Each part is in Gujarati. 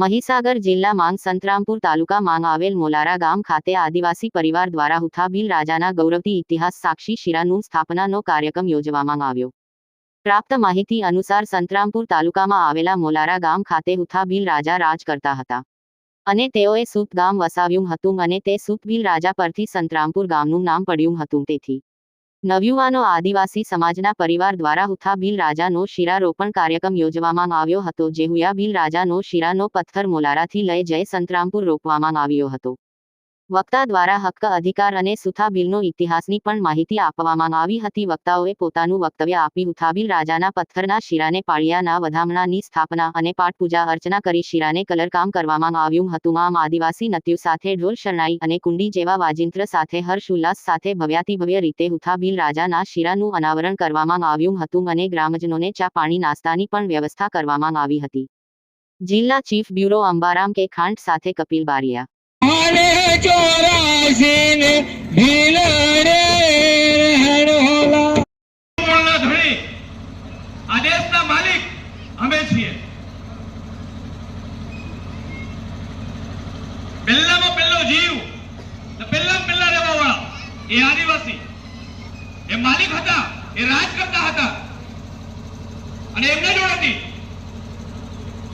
મહીસાગર જિલ્લા માંગ સંતરામપુર તાલુકા માંગ આવેલ મોલારા ગામ ખાતે આદિવાસી પરિવાર દ્વારા હુથાબીલ રાજાના ગૌરવથી ઇતિહાસ સાક્ષી શિરાનું સ્થાપનાનો કાર્યક્રમ યોજવામાં આવ્યો. પ્રાપ્ત માહિતી અનુસાર સંતરામપુર તાલુકામાં આવેલા મોલારા ગામ ખાતે હુથાબીલ રાજા રાજ કરતા હતા. અને તેઓએ સૂત ગામ વસાવ્યું હતું અને તે સૂતબીલ રાજા પરથી સંતરામપુર ગામનું નામ પડ્યું હતું તેથી નવયુવાનો આદિવાસી સમાજના પરિવાર દ્વારા હુથાબીલ રાજાનો શિરારોપણ કાર્યક્રમ યોજવામાં આવ્યો હતો, જે હુયાબીલ રાજાનો શિરાનો પથ્થર મોલારાથી લઈ જય સંતરામપુર રોપવામાં આવ્યો હતો. વક્તા દ્વારા હક્ક, અધિકાર અને સુથાબીલનો ઇતિહાસની પણ માહિતી આપવામાં આવી હતી. વક્તાઓએ પોતાનું વક્તવ્ય આપી ઉથાબિલ રાજાના પથ્થરના શિરાને પાળિયાના વધામણાની સ્થાપના અને પાઠ પૂજા અર્ચના કરી શિરાને કલરકામ કરવામાં આવ્યું હતું. આમ આદિવાસી નત્યુ સાથે ઢોલ શરણાઈ અને કુંડી જેવા વાજિંત્ર સાથે હર્ષ ઉલ્લાસ સાથે ભવ્યાતિભવ્ય રીતે ઉથાબિલ રાજાના શિરાનું અનાવરણ કરવામાં આવ્યું હતું અને ગ્રામજનોને ચા, પાણી, નાસ્તાની પણ વ્યવસ્થા કરવામાં આવી હતી. જિલ્લા ચીફ બ્યુરો અંબારામ કે ખાંડ સાથે કપિલ બારિયા ચોરાસી ને ભીલડે રહેણોલા મૂળના ધણી, આ દેશના માલિક અમે છીએ. પહેલામાં પહેલો જીવ પહેલા પહેલા રહેવાવાળા, એ આદિવાસી. એ માલિક હતા, એ રાજ કરતા હતા. અને એમને જોડેથી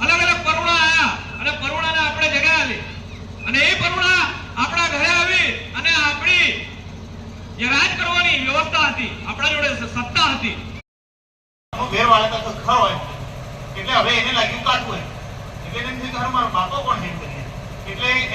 અલગ અલગ પરુણા આયા, અને પરુણાને આપણે જગ્યા આપી અને એ પરુણા આપણા ઘરે આવી અને આપણી જે રાજ કરવાની વ્યવસ્થા હતી, આપણા જોડે સત્તા હતી. ઘેર વાળા તો ખરો હોય, એટલે હવે એને લાગ્યું હોય. એટલે એને થયું બાપો